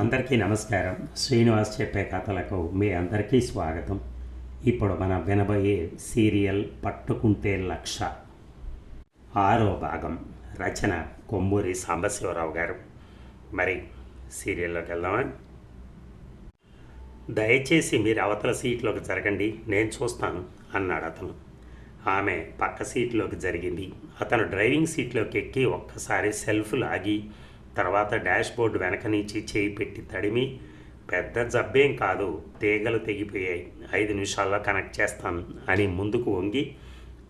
అందరికీ నమస్కారం. శ్రీనివాస్ చెప్పే కథలకు మీ అందరికీ స్వాగతం. ఇప్పుడు మనం వినబోయే సీరియల్ పట్టుకుంటే లక్ష. ఆరో భాగం. రచన కొమ్మూరి సాంబశివరావు గారు. మరి సీరియల్లోకి వెళ్దామా? దయచేసి మీరు అవతల సీట్లోకి జరగండి నేను చూస్తాను అన్నాడు అతను. ఆమె పక్క సీట్లోకి జరిగింది. అతను డ్రైవింగ్ సీట్లోకి ఎక్కి ఒక్కసారి సెల్ఫ్ లాగి తర్వాత డాష్ బోర్డు వెనక నుంచి చేయి పెట్టి తడిమి పెద్ద జబ్బేం కాదు తీగలు తెగిపోయాయి ఐదు నిమిషాల్లో కనెక్ట్ చేస్తాను అని ముందుకు వంగి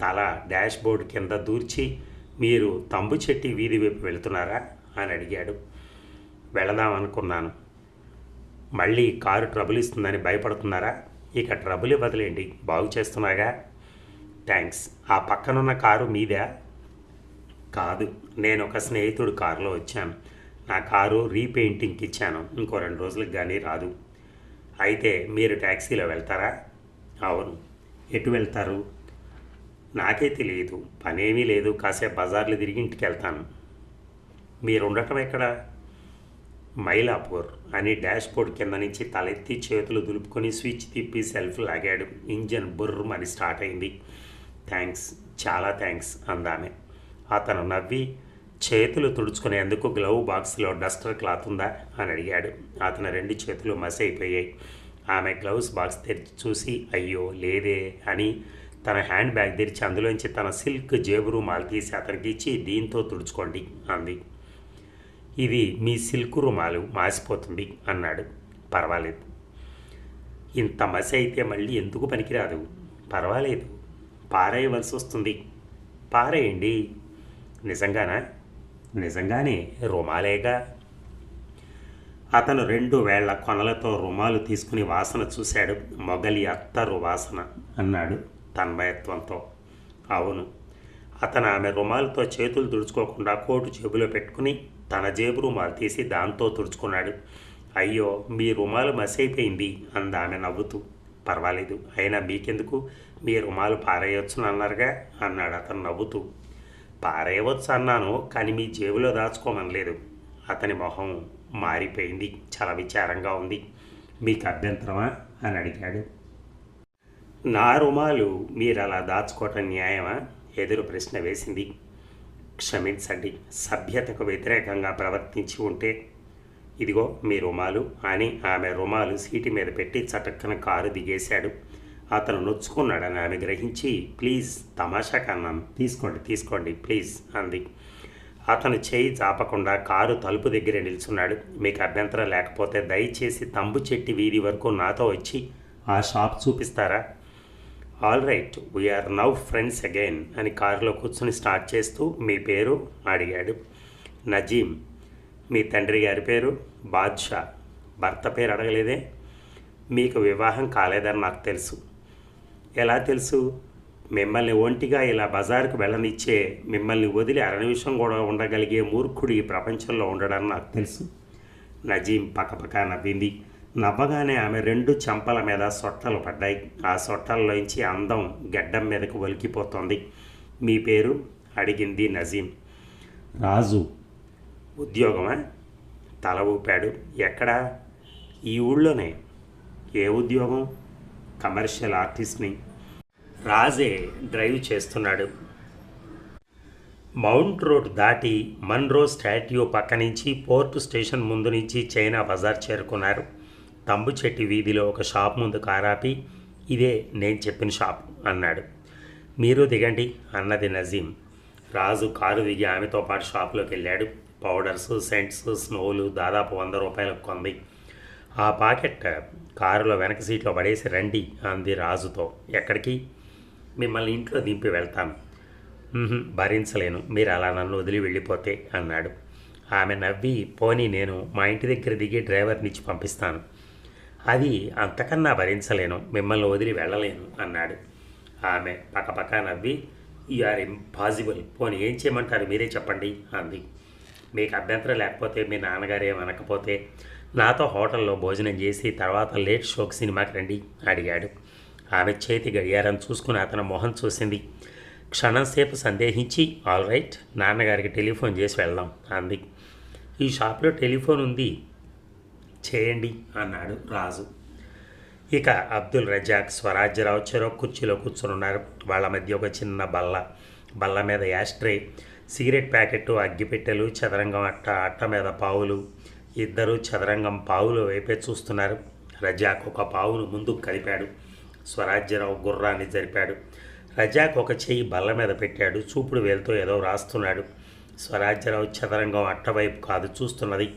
తల డాష్ బోర్డు కింద దూర్చి మీరు తంబు చెట్టి వీధి వైపు వెళుతున్నారా? అని అడిగాడు. వెళదాం అనుకున్నాను. మళ్ళీ కారు ట్రబుల్ ఇస్తుందని భయపడుతున్నారా? ఇక ట్రబుల్ ఇవ్వదులేండి బాగు చేస్తున్నాగా థ్యాంక్స్ ఆ పక్కనున్న కారు మీదా? కాదు నేను ఒక స్నేహితుడు కారులో వచ్చాను. నా కారు రీపెయింటింగ్కి ఇచ్చాను. ఇంకో రెండు రోజులకు కానీ రాదు. అయితే మీరు ట్యాక్సీలో వెళ్తారా? అవును. ఎటు వెళ్తారు? నాకే తెలియదు. పనేమీ లేదు. కాసేపు బజార్లు తిరిగి ఇంటికి వెళ్తాను. మీరు ఉండటం ఎక్కడ? మైలాపూర్ అని డాష్ బోర్డ్ కింద నుంచి తలెత్తి చేతులు దులుపుకొని స్విచ్ తిప్పి సెల్ఫ్ లాగాడు. ఇంజన్ బుర్రం అని స్టార్ట్ అయింది. థ్యాంక్స్. చాలా థ్యాంక్స్ అందామె. అతను నవ్వి చేతులు తుడుచుకునేందుకు గ్లవ్ బాక్స్లో డస్టర్ క్లాత్ ఉందా అని అడిగాడు. అతని రెండు చేతులు మసైపోయాయి. ఆమె గ్లవ్స్ బాక్స్ తెరిచి చూసి అయ్యో లేదే అని తన హ్యాండ్ బ్యాగ్ తెరిచి అందులోంచి తన సిల్క్ జేబు రుమాలు తీసి అతనికి ఇచ్చి దీంతో తుడుచుకోండి అంది. ఇది మీ సిల్క్ రుమాలు మాసిపోతుంది అన్నాడు. పర్వాలేదు. ఇంత మసి అయితే మళ్ళీ ఎందుకు పనికిరాదు? పర్వాలేదు. పారేయవలసి వస్తుంది పారేయండి. నిజంగానా? నిజంగానే రుమాలేగా? అతను రెండు వేళ్ళ కొనలతో రుమాలు తీసుకుని వాసన చూశాడు. మొగలి అత్తరు వాసన అన్నాడు తన్మయత్వంతో. అవును అతను ఆమె రుమాలతో చేతులు తుడుచుకోకుండా కోటు జేబులో పెట్టుకుని తన జేబు రుమాలు తీసి దాంతో తుడుచుకున్నాడు. అయ్యో మీ రుమాలు మసైపోయింది అంది ఆమె నవ్వుతూ. పర్వాలేదు అయినా మీకెందుకు? మీ రుమాలు పారేయొచ్చునన్నారుగా అన్నాడు అతను నవ్వుతూ. పారేయవచ్చు అన్నాను కానీ మీ జేబులో దాచుకోమనలేదు. అతని మొహం మారిపోయింది చాలా విచారంగా ఉంది. మీకు అభ్యంతరమా? అని అడిగాడు. నా రుమాలు మీరు అలా దాచుకోవటం న్యాయమా? ఎదురు ప్రశ్న వేసింది. క్షమించండి సభ్యతకు వ్యతిరేకంగా ప్రవర్తించి ఉంటే. ఇదిగో మీ రుమాలు అని ఆమె రుమాలు సీటు మీద పెట్టి చటక్కన కారు దిగేశాడు. అతను నొచ్చుకున్నాడని ఆమె గ్రహించి ప్లీజ్ తమాషా కన్నాను తీసుకోండి తీసుకోండి ప్లీజ్ అంది. అతను చేయి చాపకుండా కారు తలుపు దగ్గర నిల్చున్నాడు. మీకు అభ్యంతరం లేకపోతే దయచేసి తంబు చెట్టి వీధి వరకు నాతో వచ్చి ఆ షాప్ చూపిస్తారా? All right we're now friends again అని కారులో కూర్చొని స్టార్ట్ చేస్తూ మీ పేరు? అడిగాడు. నజీం మీ తండ్రి గారి పేరు? బాద్షా. భర్త పేరు అడగలేదే? మీకు వివాహం కాలేదని నాకు తెలుసు. ఎలా తెలుసు? మిమ్మల్ని ఒంటిగా ఇలా బజారుకు వెళ్ళనిచ్చే మిమ్మల్ని వదిలి అర నిమిషం కూడా ఉండగలిగే మూర్ఖుడు ఈ ప్రపంచంలో ఉండడని నాకు తెలుసు. నజీం పక్కపక్క నవ్వింది. నవ్వగానే ఆమె రెండు చెంపల మీద సొట్టలు పడ్డాయి. ఆ సొట్టల్లోంచి అందం గడ్డం మీదకు ఒలికిపోతోంది. మీ పేరు? అడిగింది నజీం. రాజు. ఉద్యోగమా? తల ఊపాడు. ఎక్కడా? ఈ ఊళ్ళోనే. ఏ ఉద్యోగం? కమర్షియల్ ఆర్టిస్ట్ని రాజే డ్రైవ్ చేస్తున్నాడు. మౌంట్ రోడ్ దాటి మన్రో స్టాట్యూ పక్క నుంచి పోర్ట్ స్టేషన్ ముందు నుంచి చైనా బజార్ చేరుకున్నారు. తంబుచెట్టి వీధిలో ఒక షాప్ ముందు కారాపి ఇదే నేను చెప్పిన షాప్ అన్నాడు. మీరు దిగండి అన్నది నజీం. రాజు కారు దిగి ఆమెతో పాటు షాప్లోకి వెళ్ళాడు. పౌడర్స్ సెంట్స్ స్నోలు దాదాపు వంద రూపాయలకు కొంది. ఆ పాకెట్ కారులో వెనక సీట్లో పడేసి రండి అంది రాజుతో. ఎక్కడికి? మిమ్మల్ని ఇంట్లో దింపి వెళ్తాను. భరించలేను. మీరు అలా నన్ను వదిలి వెళ్ళిపోతే అన్నాడు. ఆమె నవ్వి పోనీ నేను మా ఇంటి దగ్గర దిగి డ్రైవర్నిచ్చి పంపిస్తాను. అది అంతకన్నా భరించలేను. మిమ్మల్ని వదిలి వెళ్ళలేను అన్నాడు. ఆమె పక్కపక్క నవ్వి యు ఆర్ ఇంపాసిబుల్ పోనీ ఏం చేయమంటారు? మీరే చెప్పండి అంది. మీకు అభ్యంతరం లేకపోతే మీ నాన్నగారు ఏమనకపోతే నాతో హోటల్లో భోజనం చేసి తర్వాత లేట్ షోకి సినిమాకి రండి అడిగాడు. ఆమె చేతి గడియారం చూసుకుని అతని మొహం చూసింది. క్షణంసేపు సందేహించి ఆల్ రైట్ నాన్నగారికి టెలిఫోన్ చేసి వెళ్దాం అంది. ఈ షాప్లో టెలిఫోన్ ఉంది. చేయండి అన్నాడు రాజు. ఇక అబ్దుల్ రజాక్ స్వరాజ్యరావు చెరో కుర్చీలో కూర్చునున్నారు. వాళ్ళ మధ్య ఒక చిన్న బల్ల బల్ల మీద యాస్ట్రే సిగరెట్ ప్యాకెట్ అగ్గిపెట్టెలు చదరంగం అట్ట అట్ట మీద పావులు ఇద్దరు చదరంగం పావులు వైపే చూస్తున్నారు. రజాక్ ఒక పావును ముందుకు కలిపాడు. స్వరాజ్యరావు గుర్రాన్ని జరిపాడు. రజాక్ ఒక చెయ్యి బల్ల మీద పెట్టాడు. చూపుడు వేలుతో ఏదో రాస్తున్నాడు. స్వరాజ్యరావు చదరంగం అట్టవైపు కాదు చూస్తున్నది.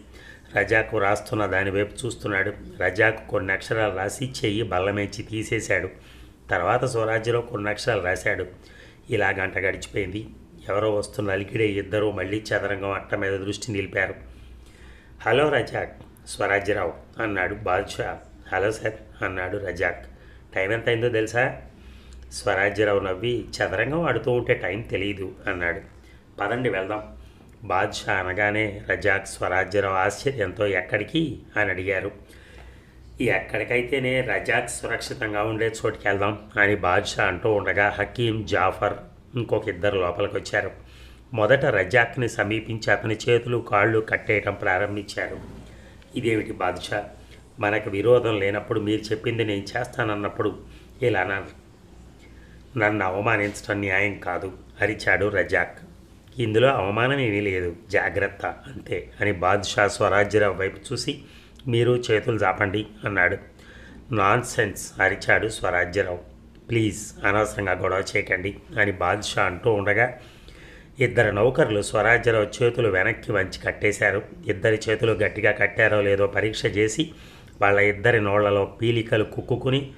రజాకు రాస్తున్న దాని వైపు చూస్తున్నాడు. రజాకు కొన్ని అక్షరాలు రాసి చెయ్యి బల్లమేచి తీసేశాడు. తర్వాత స్వరాజ్యరావు కొన్ని అక్షరాలు రాశాడు. ఇలా గంట గడిచిపోయింది. ఎవరో వస్తున్న అలికిడే ఇద్దరూ మళ్ళీ చదరంగం అట్ట మీద దృష్టి నిలిపారు. హలో రజాక్ స్వరాజ్యరావు అన్నాడు బాద్షా. హలో సార్ అన్నాడు రజాక్. టైం ఎంత అయిందో తెలుసా? స్వరాజ్యరావు నవ్వి చదరంగం ఆడుతూ ఉంటే టైం తెలియదు అన్నాడు. పదండి వెళ్దాం. బాద్షా అనగానే రజాక్ స్వరాజ్యరావు ఆశ్చర్యంతో ఎక్కడికి? అని అడిగారు. ఎక్కడికైతేనే రజాక్ సురక్షితంగా ఉండే చోటుకి వెళ్దాం అని బాద్షా అంటూ ఉండగా హకీం జాఫర్ ఇంకొక ఇద్దరు లోపలికి వచ్చారు మొదట రజాక్ని సమీపించి అతని చేతులు కాళ్ళు కట్టేయటం ప్రారంభించారు. ఇదేమిటి బాద్షా? మనకు విరోధం లేనప్పుడు మీరు చెప్పింది నేను చేస్తానన్నప్పుడు ఇలా అన్నారు. నన్ను అవమానించడం న్యాయం కాదు అరిచాడు రజాక్. ఇందులో అవమానం ఏమీ లేదు జాగ్రత్త అంతే అని బాద్షా స్వరాజ్యరావు వైపు చూసి మీరు చేతులు చాపండి అన్నాడు. నాన్ సెన్స్ అరిచాడు స్వరాజ్యరావు. ప్లీజ్ అనవసరంగా గొడవ చేయకండి అని బాద్షా అంటూ ఉండగా ఇద్దరు నౌకర్లు స్వరాజ్యరావు చేతులు వెనక్కి వంచి కట్టేశారు. ఇద్దరి చేతులు గట్టిగా కట్టారో లేదో పరీక్ష చేసి వాళ్ళ ఇద్దరి నోళ్ళలో పీలికలు కుక్కుని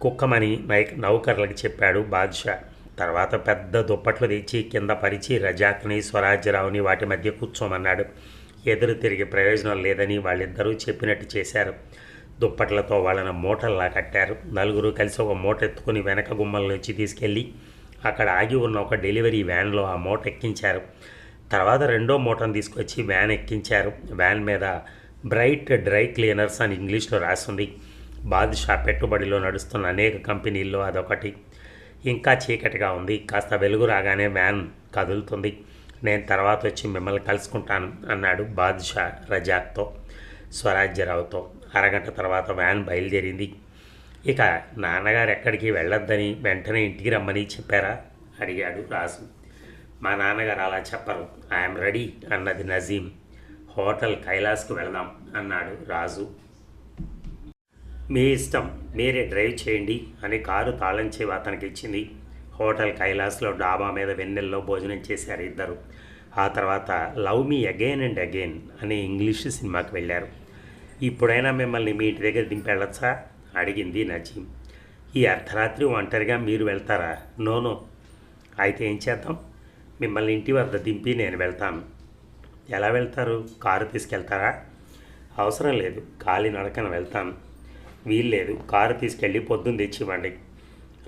కుక్కమని నైక్ నౌకర్లకు చెప్పాడు బాద్షా. తర్వాత పెద్ద దుప్పట్లు తెచ్చి కింద పరిచి రజాక్ని స్వరాజ్యరావుని వాటి మధ్య కూర్చోమన్నాడు. ఎదురు తిరిగి ప్రయోజనం లేదని వాళ్ళిద్దరూ చెప్పినట్టు చేశారు. దుప్పట్లతో వాళ్ళని మూటల్లా కట్టారు. నలుగురు కలిసి ఒక మూట ఎత్తుకుని వెనక గుమ్మల నుంచి తీసుకెళ్ళి అక్కడ ఆగి ఉన్న ఒక డెలివరీ వ్యాన్లో ఆ మూట ఎక్కించారు. తర్వాత రెండో మూటను తీసుకొచ్చి వ్యాన్ ఎక్కించారు. వ్యాన్ మీద బ్రైట్ డ్రై క్లీనర్స్ అని ఇంగ్లీష్లో రాసింది. బాదుషా పెట్టుబడిలో నడుస్తున్న అనేక కంపెనీల్లో అదొకటి. ఇంకా చీకటిగా ఉంది. కాస్త వెలుగు రాగానే వ్యాన్ కదులుతుంది. నేను తర్వాత వచ్చి మిమ్మల్ని కలుసుకుంటాను అన్నాడు బాద్షా రజాక్తో స్వరాజ్యరావుతో. అరగంట తర్వాత వ్యాన్ బయలుదేరింది. ఇక నాన్నగారు ఎక్కడికి వెళ్ళొద్దని వెంటనే ఇంటికి రమ్మని చెప్పారా? అడిగాడు రాజు. మా నాన్నగారు అలా చెప్పరు. ఐఎమ్ రెడీ అన్నది నజీం హోటల్ కైలాస్కు వెళదాం అన్నాడు రాజు. మీ ఇష్టం మీరే డ్రైవ్ చేయండి అని కారు తాళం చేవి అతనికి ఇచ్చింది. హోటల్ కైలాస్లో డాబా మీద వెన్నెల్లో భోజనం చేశారు ఇద్దరు. ఆ తర్వాత love me again and again అనే ఇంగ్లీష్ సినిమాకి వెళ్ళారు. ఇప్పుడైనా మిమ్మల్ని మీ ఇంటి దగ్గర దింపెళ్ళొచ్చా? అడిగింది నజీం ఈ అర్ధరాత్రి ఒంటరిగా మీరు వెళ్తారా? నోనో అయితే ఏం చేద్దాం? మిమ్మల్ని ఇంటి వద్ద దింపి నేను వెళ్తాను. ఎలా వెళ్తారు? కారు తీసుకెళ్తారా? అవసరం లేదు. కాలి నడకన వెళ్తాను. వీల్లేదు కారు తీసుకెళ్ళి పొద్దున్న తెచ్చివ్వండి.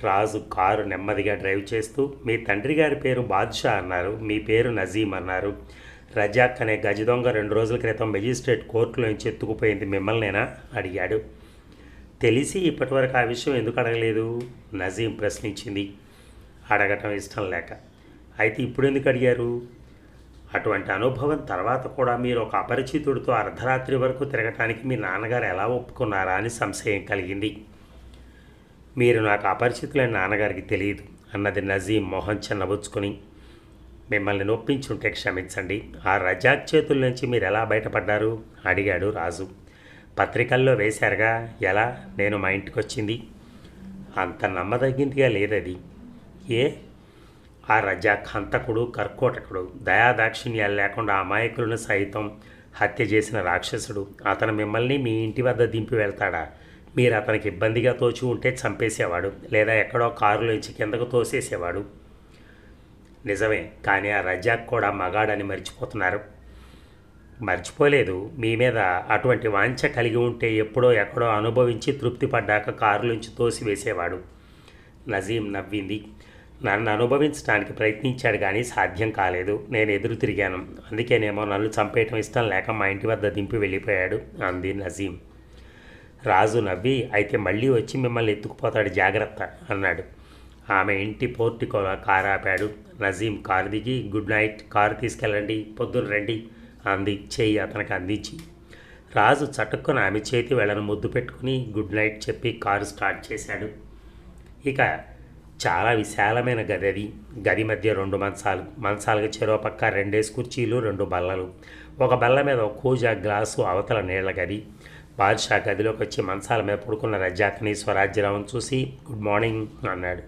రాజు కారు నెమ్మదిగా డ్రైవ్ చేస్తూ మీ తండ్రి గారి పేరు బాద్షా అన్నారు. మీ పేరు నజీం అన్నారు. రజాక్ అనే గజదొంగ రెండు రోజుల క్రితం మెజిస్ట్రేట్ కోర్టులో నుంచి ఎత్తుకుపోయింది మిమ్మల్నేనా? అడిగాడు. తెలిసి ఇప్పటివరకు ఆ విషయం ఎందుకు అడగలేదు? నజీం ప్రశ్నించింది. అడగటం ఇష్టం లేక. అయితే ఇప్పుడు ఎందుకు అడిగారు? అటువంటి అనుభవం తర్వాత కూడా మీరు ఒక అపరిచితుడితో అర్ధరాత్రి వరకు తిరగటానికి మీ నాన్నగారు ఎలా ఒప్పుకున్నారా అని సంశయం కలిగింది. మీరు నాకు అపరిచితులైన నాన్నగారికి తెలియదు అన్నది నజీం మొహం చిన్నబుచ్చుకొని. మిమ్మల్ని నొప్పించుంటే క్షమించండి. ఆ రజాక్ చేతుల నుంచి మీరు ఎలా బయటపడ్డారు? అడిగాడు రాజు. పత్రికల్లో వేశారుగా ఎలా? నేను మా ఇంటికి వచ్చింది అంత నమ్మదగ్గిందిగా లేదది. ఏ? ఆ రజాక్ హంతకుడు కర్కోటకుడు దయాదాక్షిణ్యాలు లేకుండా అమాయకులను సైతం హత్య చేసిన రాక్షసుడు. అతను మిమ్మల్ని మీ ఇంటి వద్ద దింపి వెళ్తాడా? మీరు అతనికి ఇబ్బందిగా తోచి ఉంటే చంపేసేవాడు లేదా ఎక్కడో కారులోంచి కిందకు తోసేసేవాడు. నిజమే కానీ ఆ రజాక్ కూడా మగాడని మర్చిపోతున్నారు. మర్చిపోలేదు. మీ మీద అటువంటి వాంఛ కలిగి ఉంటే ఎప్పుడో ఎక్కడో అనుభవించి తృప్తి పడ్డాక కారులోంచి తోసివేసేవాడు నజీం నవ్వింది. నన్ను అనుభవించడానికి ప్రయత్నించాడు కానీ సాధ్యం కాలేదు. నేను ఎదురు తిరిగాను. అందుకేనేమో నన్ను చంపేయటం ఇష్టం లేక మా ఇంటి వద్ద దింపి వెళ్ళిపోయాడు అంది నజీం రాజు నవ్వి అయితే మళ్ళీ వచ్చి మిమ్మల్ని ఎత్తుకుపోతాడు జాగ్రత్త అన్నాడు. ఆమె ఇంటి పోర్టికో కారు ఆపాడు నజీం కారు దిగి గుడ్ నైట్ కారు తీసుకెళ్ళండి పొద్దున్న రండి అంది అతనికి అందించి రాజు చటుక్కున ఆమె చేతి వెళ్ళను ముద్దు పెట్టుకుని గుడ్ నైట్ చెప్పి కారు స్టార్ట్ చేశాడు. ఇక చాలా విశాలమైన గది అది. గది మధ్య రెండు మంచాలు మంచాలకు చెరో పక్క రెండేసి కుర్చీలు రెండు బల్లలు. ఒక బల్ల మీద ఒక కూజా గ్లాసు అవతల నీళ్ళ గది. బాద్షా గదిలోకి వచ్చి మంచాల మీద పడుకున్న రజాకని స్వరాజ్యరావును చూసి గుడ్ మార్నింగ్ అన్నాడు.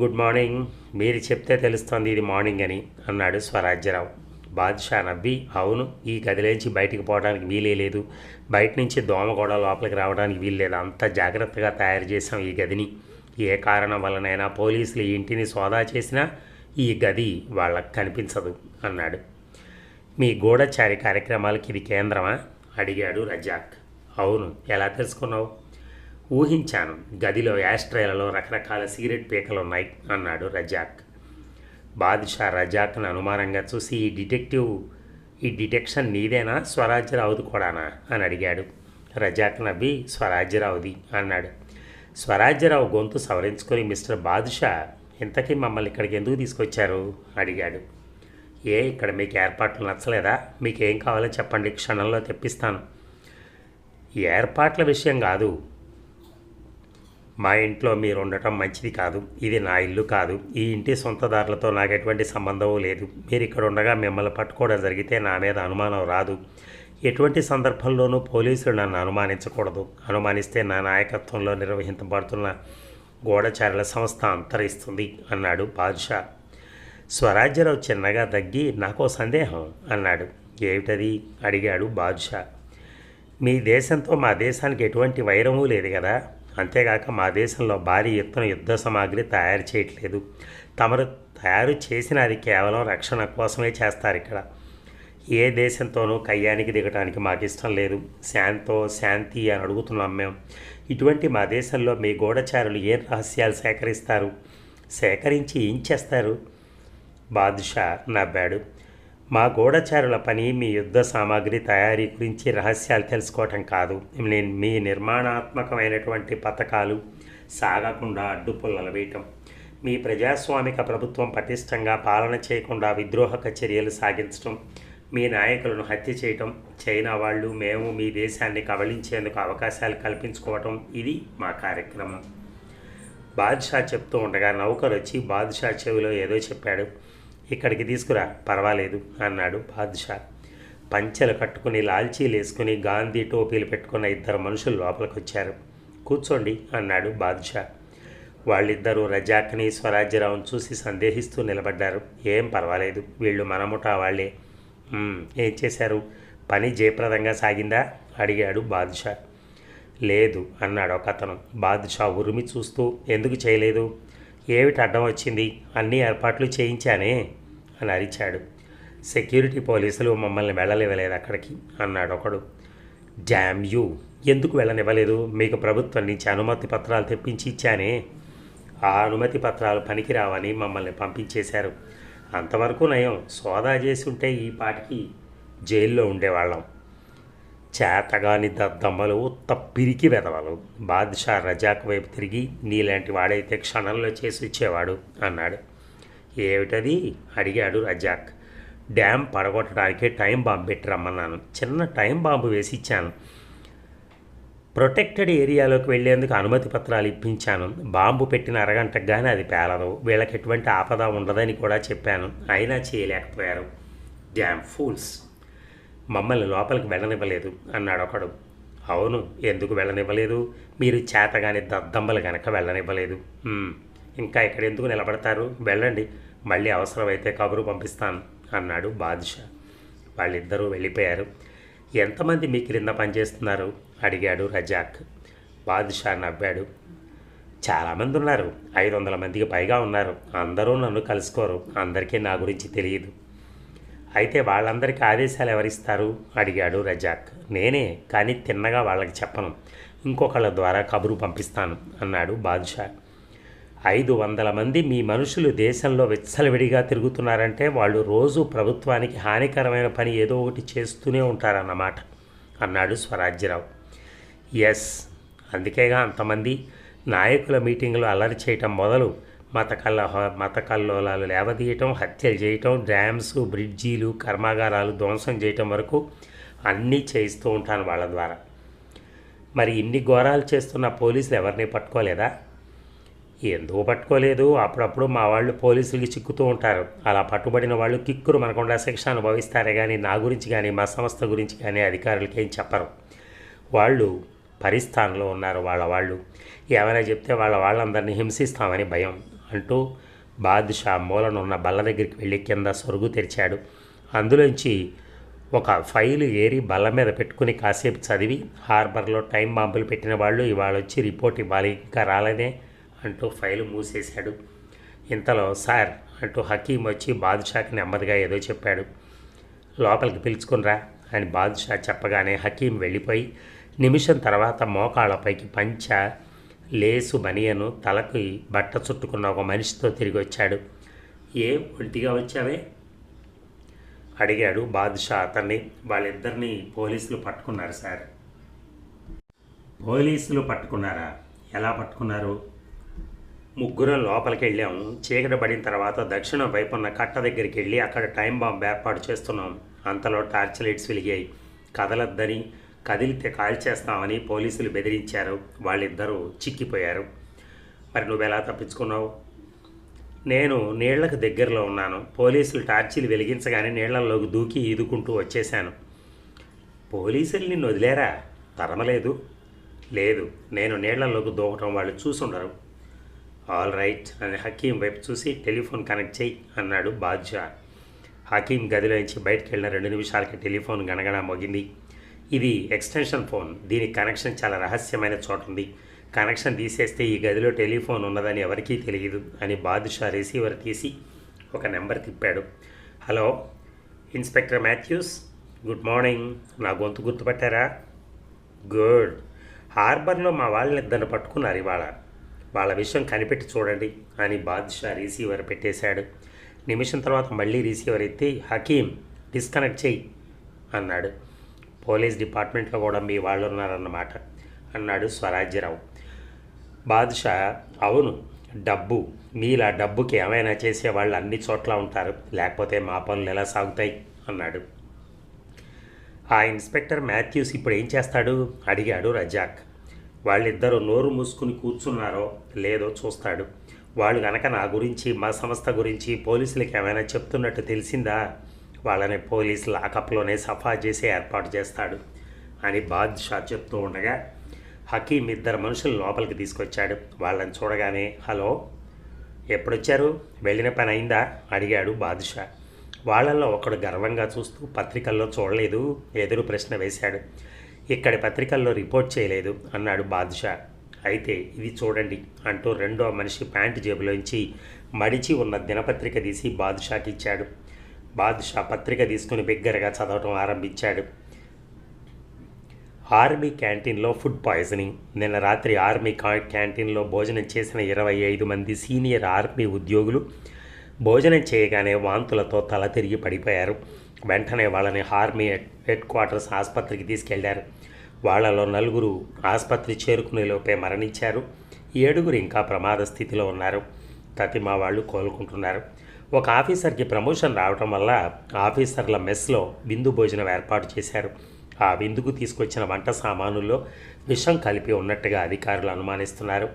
గుడ్ మార్నింగ్ మీరు చెప్తే తెలుస్తోంది ఇది మార్నింగ్ అని అన్నాడు స్వరాజ్యరావు. బాద్షా నవ్వి అవును ఈ గదిలోంచి బయటికి పోవడానికి వీలే లేదు. బయట నుంచి దోమ కూడా లోపలికి రావడానికి వీల్లేదు అంత జాగ్రత్తగా తయారు చేసాం ఈ గదిని. ఏ కారణం వలనైనా పోలీసులు ఈ ఇంటిని సోదా చేసినా ఈ గది వాళ్ళకి కనిపించదు అన్నాడు. మీ గూఢచారి కార్యక్రమాలకి ఇది కేంద్రమా? అడిగాడు రజాక్. అవును ఎలా తెలుసుకున్నావు? ఊహించాను గదిలో యాస్ట్రేలలో రకరకాల సిగరెట్ పీకలు ఉన్నాయి అన్నాడు రజాక్. బాదుషా రజాక్ను అనుమానంగా చూసి ఈ డిటెక్టివ్ ఈ డిటెక్షన్ నీదేనా? స్వరాజ్యరావుది కూడానా? అని అడిగాడు. రజాక్ నవ్వి స్వరాజ్యరావుది అన్నాడు. స్వరాజ్యరావు గొంతు సవరించుకొని మిస్టర్ బాదుషా ఇంతకీ మమ్మల్ని ఇక్కడికి ఎందుకు తీసుకొచ్చారు? అడిగాడు. ఏ ఇక్కడ మీకు ఏర్పాట్లు నచ్చలేదా? మీకు ఏం కావాలో చెప్పండి క్షణంలో తెప్పిస్తాను. ఏర్పాట్ల విషయం కాదు మా ఇంట్లో మీరు ఉండటం మంచిది కాదు. ఇది నా ఇల్లు కాదు. ఈ ఇంటి సొంతదారులతో నాకు ఎటువంటి సంబంధం లేదు. మీరు ఇక్కడ ఉండగా మిమ్మల్ని పట్టుకోవడం జరిగితే నా మీద అనుమానం రాదు. ఎటువంటి సందర్భంలోనూ పోలీసులు నన్ను అనుమానించకూడదు. అనుమానిస్తే నా నాయకత్వంలో నిర్వహించబడుతున్న గూఢచారుల సంస్థ అంతరిస్తుంది అన్నాడు బాద్షా. స్వరాజ్యరావు చిన్నగా తగ్గి నాకో సందేహం అన్నాడు. ఏమిటది? అడిగాడు బాద్షా. మీ దేశంతో మా దేశానికి ఎటువంటి వైరమూ లేదు కదా? అంతేగాక మా దేశంలో భారీ ఎత్తున యుద్ధ సామాగ్రి తయారు చేయట్లేదు. తమరు తయారు చేసిన అది కేవలం రక్షణ కోసమే చేస్తారు ఇక్కడ. ఏ దేశంతోనూ కయ్యానికి దిగటానికి మాకు ఇష్టం లేదు. శాంతో శాంతి అని అడుగుతున్నాం మేము ఇటువంటి మా దేశంలో మీ గూఢచారులు ఏ రహస్యాలు సేకరిస్తారు? సేకరించి ఏం చేస్తారు? బాదుషా నవ్వాడు. మా గూఢచారుల పని మీ యుద్ధ సామాగ్రి తయారీ గురించి రహస్యాలు తెలుసుకోవటం కాదు. నేను మీ నిర్మాణాత్మకమైనటువంటి పథకాలు సాగకుండా అడ్డుపుల్లలు వేయటం మీ ప్రజాస్వామిక ప్రభుత్వం పటిష్టంగా పాలన చేయకుండా విద్రోహక చర్యలు సాగించటం. మీ నాయకులను హత్య చేయటం. చైనా వాళ్ళు మేము మీ దేశాన్ని కబళించేందుకు అవకాశాలు కల్పించుకోవటం. ఇది మా కార్యక్రమం. బాద్షా చెప్తూ ఉండగా నౌకరు వచ్చి బాద్షా చెవిలో ఏదో చెప్పాడు. ఇక్కడికి తీసుకురా పర్వాలేదు అన్నాడు బాద్షా. పంచెలు కట్టుకుని లాల్చీలు వేసుకుని గాంధీ టోపీలు పెట్టుకున్న ఇద్దరు మనుషులు లోపలికి వచ్చారు కూర్చోండి అన్నాడు బాద్షా. వాళ్ళిద్దరూ రజాక్ని స్వరాజ్యరావును చూసి సందేహిస్తూ నిలబడ్డారు. ఏం పర్వాలేదు వీళ్ళు మనముఠా వాళ్ళే. ఏం చేశారు? పని జయప్రదంగా సాగిందా? అడిగాడు బాద్షా. లేదు అన్నాడు ఒక అతను బాద్షా ఉరిమి చూస్తూ ఎందుకు చేయలేదు? ఏమిటి అడ్డం వచ్చింది? అన్ని ఏర్పాట్లు చేయించానే? అని అరిచాడు. సెక్యూరిటీ పోలీసులు మమ్మల్ని వెళ్ళనివ్వలేదు అక్కడికి అన్నాడు ఒకడు. Damn you! ఎందుకు వెళ్ళనివ్వలేదు? మీకు ప్రభుత్వం నుంచి అనుమతి పత్రాలు తెప్పించి ఇచ్చానే? ఆ అనుమతి పత్రాలు పనికిరావని మమ్మల్ని పంపించేశారు. అంతవరకు నయం. సోదా చేసి ఉంటే ఈ పాటికి జైల్లో ఉండేవాళ్ళం. చేతగాని దద్దమ్మలు ఉత్త పిరికి వెదవలు బాద్షా రజాక్ వైపు తిరిగి నీలాంటి వాడైతే క్షణంలో చేసి ఇచ్చేవాడు అన్నాడు. ఏమిటది? అడిగాడు రజాక్. డ్యామ్ పడగొట్టడానికి టైం బాంబు పెట్టి రమ్మన్నాను. చిన్న టైం బాంబు వేసి ఇచ్చాను. ప్రొటెక్టెడ్ ఏరియాలోకి వెళ్ళేందుకు అనుమతి పత్రాలు ఇప్పించాను. బాంబు పెట్టిన అరగంటకు కానీ అది పేలదు. వీళ్ళకి ఎటువంటి ఆపద ఉండదని కూడా చెప్పాను. అయినా చేయలేకపోయారు. Damn fools. మమ్మల్ని లోపలికి వెళ్ళనివ్వలేదు అన్నాడు ఒకడు. అవును ఎందుకు వెళ్ళనివ్వలేదు? మీరు చేతగాని దద్దమ్మలు కనుక వెళ్ళనివ్వలేదు. ఇంకా ఇక్కడ ఎందుకు నిలబడతారు? వెళ్ళండి మళ్ళీ అవసరమైతే కబురు పంపిస్తాను అన్నాడు బాదుషా. వాళ్ళిద్దరూ వెళ్ళిపోయారు. ఎంతమంది మీ క్రింద పనిచేస్తున్నారు? అడిగాడు రజాక్. బాదుషా నవ్వాడు. చాలామంది ఉన్నారు ఐదు వందల మందికి పైగా ఉన్నారు. అందరూ నన్ను కలుసుకోరు అందరికీ నా గురించి తెలియదు. అయితే వాళ్ళందరికీ ఆదేశాలు ఎవరిస్తారు? అడిగాడు రజాక్. నేనే కానీ తిన్నగా వాళ్ళకి చెప్పను. ఇంకొకళ్ళ ద్వారా కబురు పంపిస్తాను అన్నాడు బాదుషా. ఐదు వందల మంది మీ మనుషులు దేశంలో విచ్చలవిడిగా తిరుగుతున్నారంటే వాళ్ళు రోజు ప్రభుత్వానికి హానికరమైన పని ఏదో ఒకటి చేస్తూనే ఉంటారన్నమాట అన్నాడు స్వరాజ్యరావు. ఎస్ అందుకేగా అంతమంది. నాయకుల మీటింగ్లో అల్లరి చేయటం మొదలు. మత కల్ల మత కల్లోలాలు లేవదీయటం హత్యలు చేయటం డ్యామ్స్ బ్రిడ్జీలు కర్మాగారాలు ధ్వంసం చేయటం వరకు అన్నీ చేయిస్తూ ఉంటాను వాళ్ళ ద్వారా. మరి ఇన్ని ఘోరాలు చేస్తున్న పోలీసులు ఎవరిని పట్టుకోలేదా? ఎందుకు పట్టుకోలేదు? అప్పుడప్పుడు మా వాళ్ళు పోలీసులకి చిక్కుతూ ఉంటారు. అలా పట్టుబడిన వాళ్ళు కిక్కురు మనకుండా శిక్ష అనుభవిస్తారే కానీ నా గురించి కానీ మా సంస్థ గురించి కానీ అధికారులకి ఏం చెప్పరు. వాళ్ళు పరిస్థానంలో ఉన్నారు వాళ్ళ వాళ్ళు. ఏమైనా చెప్తే వాళ్ళ వాళ్ళందరినీ హింసిస్తామని భయం. అంటూ బాదుషా మూలన ఉన్న బల్ల దగ్గరికి వెళ్ళి కింద సొరుగు తెరిచాడు. అందులోంచి ఒక ఫైలు ఏరి బల్ల మీద పెట్టుకుని కాసేపు చదివి హార్బర్లో టైం బాంబులు పెట్టిన వాళ్ళు ఇవాళ వచ్చి రిపోర్ట్ ఇవ్వాలి ఇంకా రాలేదే అంటూ ఫైలు మూసేశాడు. ఇంతలో సార్ అంటూ హకీం వచ్చి బాదుషాకి నెమ్మదిగా ఏదో చెప్పాడు. లోపలికి పిలుచుకునిరా అని బాదుషా చెప్పగానే హకీం వెళ్ళిపోయి నిమిషం తర్వాత మోకాళ్ళపైకి పంచ లేసు బనియను తలకి బట్ట చుట్టుకున్న ఒక మనిషితో తిరిగి వచ్చాడు ఏ ఒంటిగా వచ్చావే? అడిగాడు బాదుషా అతన్ని. వాళ్ళిద్దరిని పోలీసులు పట్టుకున్నారు సార్. పోలీసులు పట్టుకున్నారా? ఎలా పట్టుకున్నారు? ముగ్గురం లోపలికి వెళ్ళాము చీకటి పడిన తర్వాత దక్షిణం వైపు ఉన్న కట్ట దగ్గరికి వెళ్ళి అక్కడ టైం బాంబ్ ఏర్పాటు చేస్తున్నాం. అంతలో టార్చ్ లైట్స్ వెలిగాయి. కదలద్దని కదిలితే కాల్చేస్తామని పోలీసులు బెదిరించారు. వాళ్ళిద్దరూ చిక్కిపోయారు. మరి నువ్వు ఎలా తప్పించుకున్నావు? నేను నీళ్ళకు దగ్గరలో ఉన్నాను. పోలీసులు టార్చీలు వెలిగించగానే నీళ్ళలోకి దూకి ఈదుకుంటూ వచ్చేశాను. పోలీసులు నిన్ను వదిలేరా? తరమలేదు. లేదు నేను నీళ్ళలోకి దూకటం వాళ్ళు చూసుండరు. ఆల్ రైట్ అని హకీం వైపు చూసి టెలిఫోన్ కనెక్ట్ చేయి అన్నాడు బాద్షా. హకీం గదిలోంచి బయటకు వెళ్ళిన రెండు నిమిషాలకి టెలిఫోన్ గణగణ మోగింది. ఇది ఎక్స్టెన్షన్ ఫోన్. దీని కనెక్షన్ చాలా రహస్యమైన చోట ఉంది కనెక్షన్ తీసేస్తే ఈ గదిలో టెలిఫోన్ ఉన్నదని ఎవరికీ తెలియదు అని బాదుషా రిసీవర్ తీసి ఒక నెంబర్ తిప్పాడు. Hello inspector Mathews good morning. నా గొంతు గుర్తుపట్టారా? గుడ్. హార్బర్లో మా వాళ్ళని ఇద్దరు పట్టుకున్నారు ఇవాళ. వాళ్ళ విషయం కనిపెట్టి చూడండి అని బాద్షా రిసీవర్ పెట్టేశాడు. నిమిషం తర్వాత మళ్ళీ రిసీవర్ ఎత్తి హకీం డిస్కనెక్ట్ చేయి అన్నాడు. పోలీస్ డిపార్ట్మెంట్లో కూడా మీ వాళ్ళు ఉన్నారన్నమాట అన్నాడు స్వరాజ్యరావు. బాదుషా అవును డబ్బు మీలా డబ్బుకి ఏమైనా చేసే వాళ్ళు అన్ని చోట్ల ఉంటారు లేకపోతే మా పనులు ఎలా సాగుతాయి? అన్నాడు. ఆ ఇన్స్పెక్టర్ మాథ్యూస్ ఇప్పుడు ఏం చేస్తాడు? అడిగాడు రజాక్. వాళ్ళిద్దరూ నోరు మూసుకుని కూర్చున్నారో లేదో చూస్తాడు. వాళ్ళు గనక నా గురించి మా సంస్థ గురించి పోలీసులకి ఏమైనా చెప్తున్నట్టు తెలిసిందా? వాళ్ళని పోలీస్ లాకప్లోనే సఫా చేసి ఏర్పాటు చేస్తాడు అని బాద్షా చెప్తూ ఉండగా హకీం ఇద్దరు మనుషులు లోపలికి తీసుకొచ్చాడు. వాళ్ళని చూడగానే హలో ఎప్పుడొచ్చారు? వెళ్ళిన పని అయిందా? అడిగాడు బాదుషా. వాళ్ళల్లో ఒకడు గర్వంగా చూస్తూ పత్రికల్లో చూడలేదు ఎదురు ప్రశ్న వేశాడు. ఇక్కడి పత్రికల్లో రిపోర్ట్ చేయలేదు అన్నాడు బాదుషా. అయితే ఇది చూడండి అంటూ రెండో మనిషి ప్యాంటు జేబులోంచి మడిచి ఉన్న దినపత్రిక తీసి బాదుషాకి ఇచ్చాడు బాద్షా పత్రిక తీసుకుని బిగ్గరగా చదవటం ఆరంభించాడు. ఆర్మీ క్యాంటీన్లో ఫుడ్ పాయిజనింగ్. నిన్న రాత్రి ఆర్మీ కా- క్యాంటీన్లో భోజనం చేసిన ఇరవై ఐదు మంది సీనియర్ ఆర్మీ ఉద్యోగులు భోజనం చేయగానే వాంతులతో తల తిరిగి పడిపోయారు. వెంటనే వాళ్ళని ఆర్మీ హెడ్ క్వార్టర్స్ ఆసుపత్రికి తీసుకెళ్ళారు. వాళ్ళలో నలుగురు ఆసుపత్రి చేరుకునే లోపే మరణించారు. ఏడుగురు ఇంకా ప్రమాద స్థితిలో ఉన్నారు. తతిమా వాళ్ళు కోలుకుంటున్నారు. ఒక ఆఫీసర్కి ప్రమోషన్ రావటం వల్ల ఆఫీసర్ల మెస్లో విందు భోజనం ఏర్పాటు చేశారు. ఆ విందుకు తీసుకొచ్చిన వంట సామానుల్లో విషం కలిపి ఉన్నట్టుగా అధికారులు అనుమానిస్తున్నారు.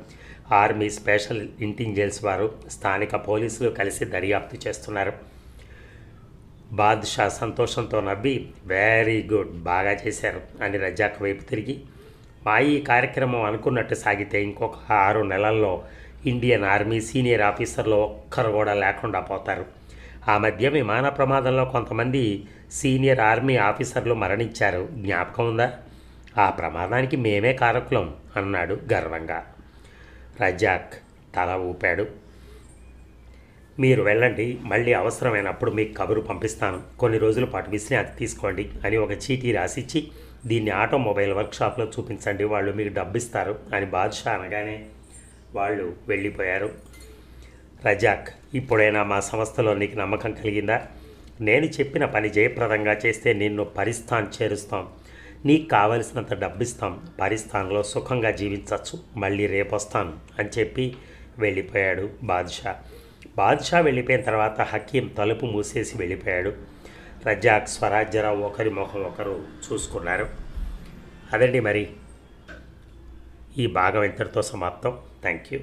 ఆర్మీ స్పెషల్ ఇంటెలిజెన్స్ వారు స్థానిక పోలీసులు కలిసి దర్యాప్తు చేస్తున్నారు. బాద్షా సంతోషంతో నవ్వి వెరీ గుడ్ బాగా చేశారు అని రజాక్ వైపు తిరిగి మా ఈ కార్యక్రమం అనుకున్నట్టు సాగితే ఇంకొక ఆరు నెలల్లో ఇండియన్ ఆర్మీ సీనియర్ ఆఫీసర్లు ఒక్కరు కూడా లేకుండా పోతారు. ఆ మధ్య విమాన ప్రమాదంలో కొంతమంది సీనియర్ ఆర్మీ ఆఫీసర్లు మరణించారు. జ్ఞాపకం ఉందా? ఆ ప్రమాదానికి మేమే కారకులం అన్నాడు గర్వంగా. రజాక్ తల ఊపాడు. మీరు వెళ్ళండి మళ్ళీ అవసరమైనప్పుడు మీకు కబురు పంపిస్తాను. కొన్ని రోజుల పాటు విశ్రాంతి తీసుకోండి అని ఒక చీటీ రాసిచ్చి దీన్ని ఆటోమొబైల్ వర్క్షాప్లో చూపించండి వాళ్ళు మీకు డబ్బిస్తారు అని బాద్షా అనగానే వాళ్ళు వెళ్ళిపోయారు. రజాక్ ఇప్పుడైనా మా సంస్థలో నీకు నమ్మకం కలిగిందా? నేను చెప్పిన పని జయప్రదంగా చేస్తే నిన్ను పరిస్థాన్ చేరుస్తాం. నీకు కావలసినంత డబ్బిస్తాం. పరిస్థాన్లో సుఖంగా జీవించవచ్చు మళ్ళీ రేపొస్తాను అని చెప్పి వెళ్ళిపోయాడు బాద్షా. బాద్షా వెళ్ళిపోయిన తర్వాత హకీం తలుపు మూసేసి వెళ్ళిపోయాడు. రజాక్ స్వరాజ్యరావు ఒకరి ముఖం ఒకరు చూసుకున్నారు. అదండి మరి ఈ భాగం ఇంతటితో సమాప్తం. Thank you